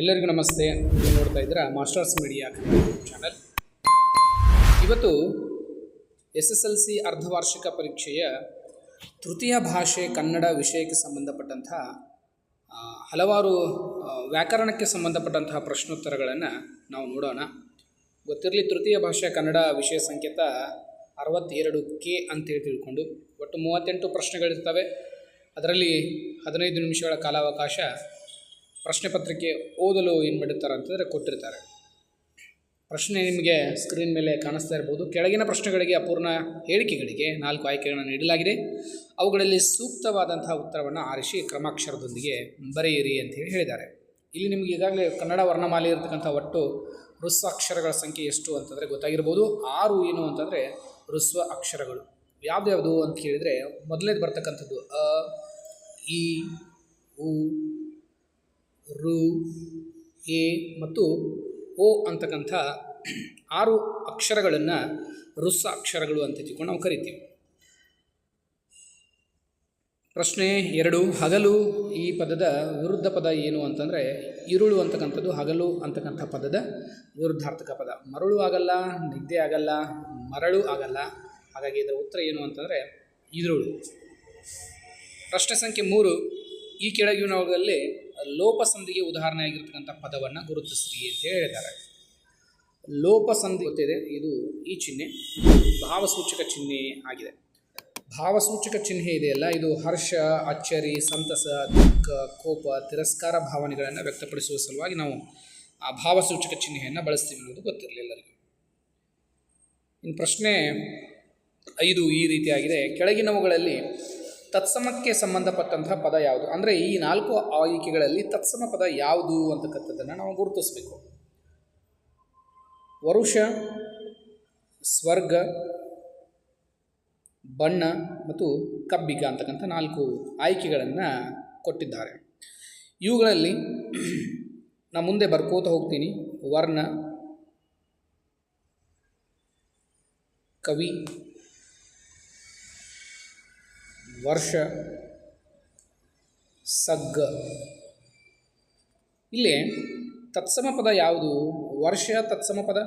ಎಲ್ಲರಿಗೂ ನಮಸ್ತೆ. ನೀವು ನೋಡ್ತಾ ಇದ್ದೀರಾ ಮಾಸ್ಟರ್ಸ್ ಮೀಡಿಯಾ ಚಾನಲ್. ಇವತ್ತು ಎಸ್ ಎಸ್ ಎಲ್ ಸಿ ಅರ್ಧವಾರ್ಷಿಕ ಪರೀಕ್ಷೆಯ ತೃತೀಯ ಭಾಷೆ ಕನ್ನಡ ವಿಷಯಕ್ಕೆ ಸಂಬಂಧಪಟ್ಟಂತಹ ಹಲವಾರು ವ್ಯಾಕರಣಕ್ಕೆ ಸಂಬಂಧಪಟ್ಟಂತಹ ಪ್ರಶ್ನೋತ್ತರಗಳನ್ನು ನಾವು ನೋಡೋಣ. ಗೊತ್ತಿರಲಿ ತೃತೀಯ ಭಾಷೆ ಕನ್ನಡ ವಿಷಯ ಸಂಕೇತ ಅರವತ್ತೆರಡು ಕೆ ಅಂತೇಳಿ ತಿಳ್ಕೊಂಡು, ಒಟ್ಟು ಮೂವತ್ತೆಂಟು ಪ್ರಶ್ನೆಗಳಿರ್ತವೆ. ಅದರಲ್ಲಿ ಹದಿನೈದು ನಿಮಿಷಗಳ ಕಾಲಾವಕಾಶ ಪ್ರಶ್ನೆ ಪತ್ರಿಕೆ ಓದಲು ಏನು ಮಾಡಿರ್ತಾರೆ ಅಂತಂದರೆ ಕೊಟ್ಟಿರ್ತಾರೆ. ಪ್ರಶ್ನೆ ನಿಮಗೆ ಸ್ಕ್ರೀನ್ ಮೇಲೆ ಕಾಣಿಸ್ತಾ ಇರ್ಬೋದು. ಕೆಳಗಿನ ಪ್ರಶ್ನೆಗಳಿಗೆ ಅಪೂರ್ಣ ಹೇಳಿಕೆಗಳಿಗೆ ನಾಲ್ಕು ಆಯ್ಕೆಗಳನ್ನು ನೀಡಲಾಗಿದೆ. ಅವುಗಳಲ್ಲಿ ಸೂಕ್ತವಾದಂತಹ ಉತ್ತರವನ್ನು ಆರಿಸಿ ಕ್ರಮಾಕ್ಷರದೊಂದಿಗೆ ಬರೆಯಿರಿ ಅಂತ ಹೇಳಿ ಹೇಳಿದ್ದಾರೆ. ಇಲ್ಲಿ ನಿಮಗೆ ಈಗಾಗಲೇ ಕನ್ನಡ ವರ್ಣಮಾಲೆ ಇರತಕ್ಕಂಥ ಒಟ್ಟು ಋಸ್ವ ಅಕ್ಷರಗಳ ಸಂಖ್ಯೆ ಎಷ್ಟು ಅಂತಂದರೆ ಗೊತ್ತಾಗಿರ್ಬೋದು. ಆರು ಏನು ಅಂತಂದರೆ ಋಸ್ವ ಅಕ್ಷರಗಳು. ಯಾವ್ದ್ಯಾವುದು ಅಂತ ಕೇಳಿದರೆ ಮೊದಲನೇದು ಬರ್ತಕ್ಕಂಥದ್ದು ಅ, ಇ, ಉ ರು, ಎ ಮತ್ತು ಓ ಅಂತಕ್ಕಂಥ ಆರು ಅಕ್ಷರಗಳನ್ನು ರುಸ್ಸ ಅಕ್ಷರಗಳು ಅಂತ ತಿಳ್ಕೊಂಡು ನಾವು ಕರಿತೀವಿ. ಪ್ರಶ್ನೆ ಎರಡು, ಹಗಲು ಈ ಪದದ ವಿರುದ್ಧ ಪದ ಏನು ಅಂತಂದರೆ ಇರುಳು ಅಂತಕ್ಕಂಥದ್ದು ಹಗಲು ಅಂತಕ್ಕಂಥ ಪದದ ವಿರುದ್ಧಾರ್ಥಕ ಪದ. ಮರಳು ಆಗಲ್ಲ, ನಿದ್ದೆ ಆಗಲ್ಲ, ಮರಳು ಆಗಲ್ಲ. ಹಾಗಾಗಿ ಇದರ ಉತ್ತರ ಏನು ಅಂತಂದರೆ ಇರುಳು. ಪ್ರಶ್ನೆ ಸಂಖ್ಯೆ ಮೂರು, ಈ ಕೆಳಗಿನವುಗಳಲ್ಲಿ ಲೋಪಸಂಧಿಗೆ ಉದಾಹರಣೆಯಾಗಿರ್ತಕ್ಕಂಥ ಪದವನ್ನು ಗುರುತಿಸ್ರಿ ಅಂತ ಹೇಳಿದ್ದಾರೆ. ಲೋಪಸಂಧಿ ಗೊತ್ತಿದೆ? ಇದು ಈ ಚಿಹ್ನೆ, ಭಾವಸೂಚಕ ಚಿಹ್ನೆ ಆಗಿದೆ. ಭಾವಸೂಚಕ ಚಿಹ್ನೆ ಇದೆಯಲ್ಲ, ಇದು ಹರ್ಷ, ಅಚ್ಚರಿ, ಸಂತಸ, ದುಃಖ, ಕೋಪ, ತಿರಸ್ಕಾರ ಭಾವನೆಗಳನ್ನು ವ್ಯಕ್ತಪಡಿಸುವ ಸಲುವಾಗಿ ನಾವು ಆ ಭಾವಸೂಚಕ ಚಿಹ್ನೆಯನ್ನು ಬಳಸ್ತೀವಿ ಅನ್ನೋದು ಗೊತ್ತಿರಲಿಲ್ಲ ಎಲ್ಲರಿಗೂ. ಇನ್ನು ಪ್ರಶ್ನೆ ಐದು ಈ ರೀತಿಯಾಗಿದೆ. ಕೆಳಗಿನವುಗಳಲ್ಲಿ ತತ್ಸಮಕ್ಕೆ ಸಂಬಂಧಪಟ್ಟಂತಹ ಪದ ಯಾವುದು? ಅಂದರೆ ಈ ನಾಲ್ಕು ಆಯ್ಕೆಗಳಲ್ಲಿ ತತ್ಸಮ ಪದ ಯಾವುದು ಅಂತಕ್ಕಂಥದ್ದನ್ನು ನಾವು ಗುರುತಿಸಬೇಕು. ವರುಷ, ಸ್ವರ್ಗ, ಬಣ್ಣ ಮತ್ತು ಕಬ್ಬಿಗ ಅಂತಕ್ಕಂಥ ನಾಲ್ಕು ಆಯ್ಕೆಗಳನ್ನು ಕೊಟ್ಟಿದ್ದಾರೆ. ಇವುಗಳಲ್ಲಿ ನಾ ಮುಂದೆ ಬರ್ಕೋತ ಹೋಗ್ತೀನಿ. ವರ್ಣ, ಕವಿ ವರ್ಷ ಸಗ್ಗ. ಇಲ್ಲಿ ತತ್ಸಮ ಪದ ಯಾವುದು? ವರ್ಷ ತತ್ಸಮ ಪದ,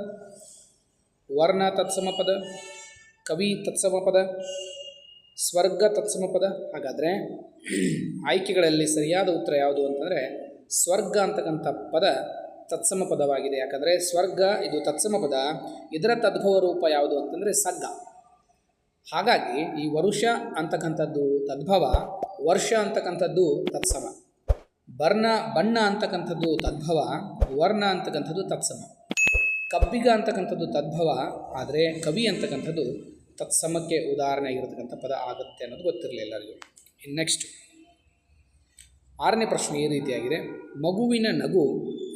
ವರ್ಣ ತತ್ಸಮ ಪದ, ಕವಿ ತತ್ಸಮ ಪದ, ಸ್ವರ್ಗ ತತ್ಸಮ ಪದ. ಹಾಗಾದರೆ ಆಯ್ಕೆಗಳಲ್ಲಿ ಸರಿಯಾದ ಉತ್ತರ ಯಾವುದು ಅಂತಂದರೆ ಸ್ವರ್ಗ ಅಂತಕ್ಕಂಥ ಪದ ತತ್ಸಮ ಪದವಾಗಿದೆ. ಯಾಕಂದರೆ ಸ್ವರ್ಗ ಇದು ತತ್ಸಮ ಪದ, ಇದರ ತದ್ಭವ ರೂಪ ಯಾವುದು ಅಂತಂದರೆ ಸಗ್ಗ. ಹಾಗಾಗಿ ಈ ವರುಷ ಅಂತಕ್ಕಂಥದ್ದು ತದ್ಭವ, ವರ್ಷ ಅಂತಕ್ಕಂಥದ್ದು ತತ್ಸಮ. ಬರ್ಣ, ಬಣ್ಣ ಅಂತಕ್ಕಂಥದ್ದು ತದ್ಭವ, ವರ್ಣ ಅಂತಕ್ಕಂಥದ್ದು ತತ್ಸಮ. ಕಬ್ಬಿಗ ಅಂತಕ್ಕಂಥದ್ದು ತದ್ಭವ, ಆದರೆ ಕವಿ ಅಂತಕ್ಕಂಥದ್ದು ತತ್ಸಮಕ್ಕೆ ಉದಾಹರಣೆ ಆಗಿರತಕ್ಕಂಥ ಪದ ಆಗುತ್ತೆ ಅನ್ನೋದು ಗೊತ್ತಿರಲಿಲ್ಲ ಎಲ್ಲರಿಗೂ. ಇನ್ನು ನೆಕ್ಸ್ಟ್. ಆರನೇ ಪ್ರಶ್ನೆ ಈ ರೀತಿಯಾಗಿದೆ. ಮಗುವಿನ ನಗು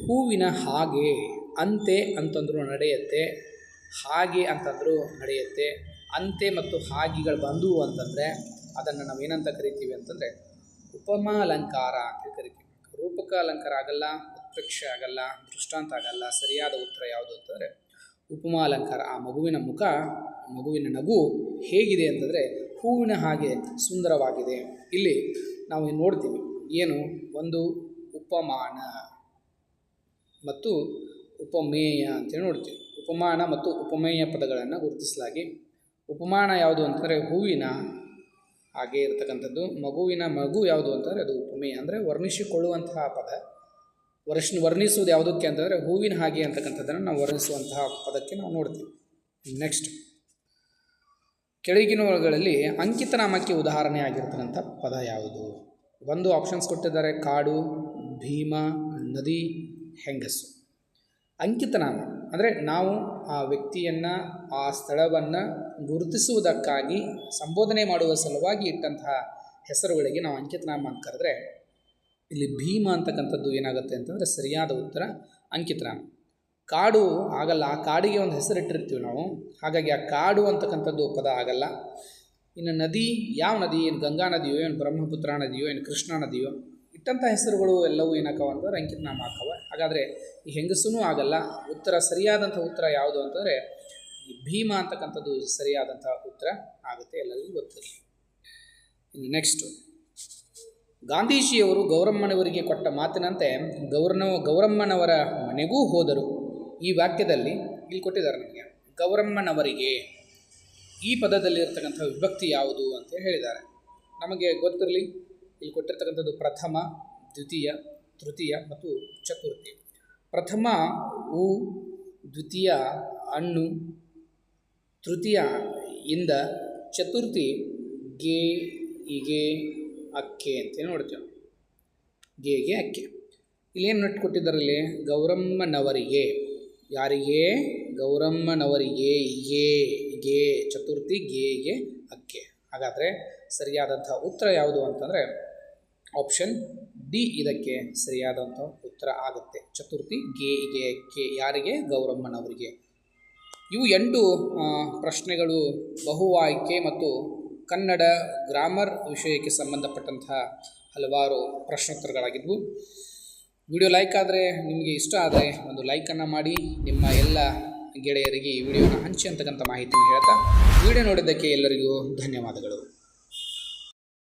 ಹೂವಿನ ಹಾಗೆ, ಅಂತೆ ಅಂತಂದರೂ ನಡೆಯುತ್ತೆ, ಹಾಗೆ ಅಂತಂದರೂ ನಡೆಯುತ್ತೆ ಅಂತೆ ಮತ್ತು ಹಾಗಿಗಳು ಬಂದವು ಅಂತಂದರೆ ಅದನ್ನು ನಾವು ಏನಂತ ಕರಿತೀವಿ ಅಂತಂದರೆ ಉಪಮಾ ಅಲಂಕಾರ ಅಂತ ಕರಿತೀವಿ. ರೂಪಕ ಅಲಂಕಾರ ಆಗಲ್ಲ, ಉತ್ಪ್ರೇಕ್ಷ ಆಗಲ್ಲ, ದೃಷ್ಟಾಂತ ಆಗಲ್ಲ, ಸರಿಯಾದ ಉತ್ತರ ಯಾವುದು ಅಂತಂದರೆ ಉಪಮಾ ಅಲಂಕಾರ ಆ ಮಗುವಿನ ಮುಖ, ಮಗುವಿನ ನಗು ಹೇಗಿದೆ ಅಂತಂದರೆ ಹೂವಿನ ಹಾಗೆ ಸುಂದರವಾಗಿದೆ. ಇಲ್ಲಿ ನಾವು ನೋಡ್ತೀವಿ ಏನು? ಒಂದು ಉಪಮಾನ ಮತ್ತು ಉಪಮೇಯ ಅಂತೇಳಿ ನೋಡ್ತೀವಿ. ಉಪಮಾನ ಮತ್ತು ಉಪಮೇಯ ಪದಗಳನ್ನು ಗುರುತಿಸಲಾಗಿ ಉಪಮಾನ ಯಾವುದು ಅಂತಂದರೆ ಹೂವಿನ ಹಾಗೆ ಇರತಕ್ಕಂಥದ್ದು. ಮಗುವಿನ ಮಗು ಯಾವುದು ಅಂತಂದರೆ ಅದು ಉಪಮೇಯ ಅಂದರೆ ವರ್ಣಿಸಿಕೊಳ್ಳುವಂತಹ ಪದ. ವರ್ಷ ವರ್ಣಿಸುವುದು ಯಾವುದಕ್ಕೆ ಅಂತಂದರೆ ಹೂವಿನ ಹಾಗೆ ಅಂತಕ್ಕಂಥದ್ದನ್ನು ನಾವು ವರ್ಣಿಸುವಂತಹ ಪದಕ್ಕೆ ನಾವು ನೋಡ್ತೀವಿ. ನೆಕ್ಸ್ಟ್ ಕೆಳಗಿನವುಗಳಲ್ಲಿ ಅಂಕಿತನಾಮಕ್ಕೆ ಉದಾಹರಣೆ ಆಗಿರ್ತಕ್ಕಂಥ ಪದ ಯಾವುದು? ಒಂದು ಆಪ್ಷನ್ಸ್ ಕೊಟ್ಟಿದ್ದಾರೆ. ಕಾಡು, ಭೀಮ, ನದಿ, ಹೆಂಗಸು. ಅಂಕಿತನಾಮ. ಅಂದರೆ ನಾವು ಆ ವ್ಯಕ್ತಿಯನ್ನು, ಆ ಸ್ಥಳವನ್ನು ಗುರುತಿಸುವುದಕ್ಕಾಗಿ, ಸಂಬೋಧನೆ ಮಾಡುವ ಸಲುವಾಗಿ ಇಟ್ಟಂತಹ ಹೆಸರುಗಳಿಗೆ ನಾವು ಅಂಕಿತನಾಮ ಅಂತ ಕರೆದ್ರೆ, ಇಲ್ಲಿ ಭೀಮ ಅಂತಕ್ಕಂಥದ್ದು ಏನಾಗುತ್ತೆ ಅಂತಂದರೆ ಸರಿಯಾದ ಉತ್ತರ ಅಂಕಿತನಾಮ. ಕಾಡು ಆಗಲ್ಲ, ಆ ಕಾಡಿಗೆ ಒಂದು ಹೆಸರಿಟ್ಟಿರ್ತೀವಿ ನಾವು. ಹಾಗಾಗಿ ಆ ಕಾಡು ಅಂತಕ್ಕಂಥದ್ದು ಪದ ಆಗಲ್ಲ. ಇನ್ನು ನದಿ, ಯಾವ ನದಿ? ಏನು ಗಂಗಾ ನದಿಯೋ, ಏನು ಬ್ರಹ್ಮಪುತ್ರ ನದಿಯೋ, ಏನು ಕೃಷ್ಣಾ ನದಿಯೋ? ಇಟ್ಟಂಥ ಹೆಸರುಗಳು ಎಲ್ಲವೂ ಏನಕ್ಕವ ಅಂತಂದ್ರೆ ಅಂಕಿತನಾಮ ಹಾಕವ ಹಾಗಾದರೆ ಈ ಹೆಂಗಸೂ ಆಗಲ್ಲ. ಉತ್ತರ ಸರಿಯಾದಂಥ ಉತ್ತರ ಯಾವುದು ಅಂತಂದರೆ ಈ ಭೀಮ ಅಂತಕ್ಕಂಥದ್ದು ಸರಿಯಾದಂಥ ಉತ್ತರ ಆಗುತ್ತೆ ಎಲ್ಲರಿಗೂ ಗೊತ್ತಿರಲಿ ನೆಕ್ಸ್ಟು ಗಾಂಧೀಜಿಯವರು ಗೌರಮ್ಮನವರಿಗೆ ಕೊಟ್ಟ ಮಾತಿನಂತೆ ಗೌರನ ಗೌರಮ್ಮನವರ ಮನೆಗೂ ಹೋದರು. ಈ ವಾಕ್ಯದಲ್ಲಿ ಇಲ್ಲಿ ಕೊಟ್ಟಿದ್ದಾರೆ ನನಗೆ ಗೌರಮ್ಮನವರಿಗೆ ಈ ಪದದಲ್ಲಿರ್ತಕ್ಕಂಥ ವಿಭಕ್ತಿ ಯಾವುದು ಅಂತ ಹೇಳಿದ್ದಾರೆ. ನಮಗೆ ಗೊತ್ತಿರಲಿ? ಇಲ್ಲಿ ಕೊಟ್ಟಿರ್ತಕ್ಕಂಥದ್ದು ಪ್ರಥಮ, ದ್ವಿತೀಯ, ತೃತೀಯ ಮತ್ತು ಚತುರ್ಥಿ. ಪ್ರಥಮ ಹೂ ದ್ವಿತೀಯ ಹಣ್ಣು ತೃತೀಯ ಇಂದ ಚತುರ್ಥಿ, ಗೆ ಇಗೆ ಅಕ್ಕೆ ಅಂತೇಳಿ ನೋಡ್ತೇವೆ. ಗೇಗೆ ಅಕ್ಕೆ. ಇಲ್ಲೇನು ನಟ್ಟು ಕೊಟ್ಟಿದ್ದಾರೆ ಇಲ್ಲಿ ಗೌರಮ್ಮನವರಿಗೆ. ಯಾರಿಗೆ? ಗೌರಮ್ಮನವರಿಗೆ, ಗೇ, ಗೆ, ಚತುರ್ಥಿ ಗೇಗೆ ಅಕ್ಕೆ. ಹಾಗಾದರೆ ಸರಿಯಾದಂಥ ಉತ್ತರ ಯಾವುದು ಅಂತಂದರೆ ಆಪ್ಷನ್ ಡಿ ಇದಕ್ಕೆ ಸರಿಯಾದಂಥ ಉತ್ತರ ಆಗುತ್ತೆ. ಚತುರ್ಥಿ ಗೆ ಇಗೆ ಕೆ ಯಾರಿಗೆ? ಗೌರಮ್ಮನವರಿಗೆ. ಇವು ಎಂಟು ಪ್ರಶ್ನೆಗಳು ಬಹು ಮತ್ತು ಕನ್ನಡ ಗ್ರಾಮರ್ ವಿಷಯಕ್ಕೆ ಸಂಬಂಧಪಟ್ಟಂತಹ ಹಲವಾರು ಪ್ರಶ್ನೋತ್ತರಗಳಾಗಿದ್ವು. ವಿಡಿಯೋ ಲೈಕ್ ಆದರೆ ನಿಮಗೆ ಇಷ್ಟ ಆದರೆ ಒಂದು ಲೈಕನ್ನು ಮಾಡಿ. ನಿಮ್ಮ ಎಲ್ಲ ಗೆಳೆಯರಿಗೆ ಈ ವಿಡಿಯೋನ ಹಂಚಿ ಅಂತಕ್ಕಂಥ ಮಾಹಿತಿಯನ್ನು ಹೇಳ್ತಾ, ವಿಡಿಯೋ ನೋಡಿದ್ದಕ್ಕೆ ಎಲ್ಲರಿಗೂ ಧನ್ಯವಾದಗಳು.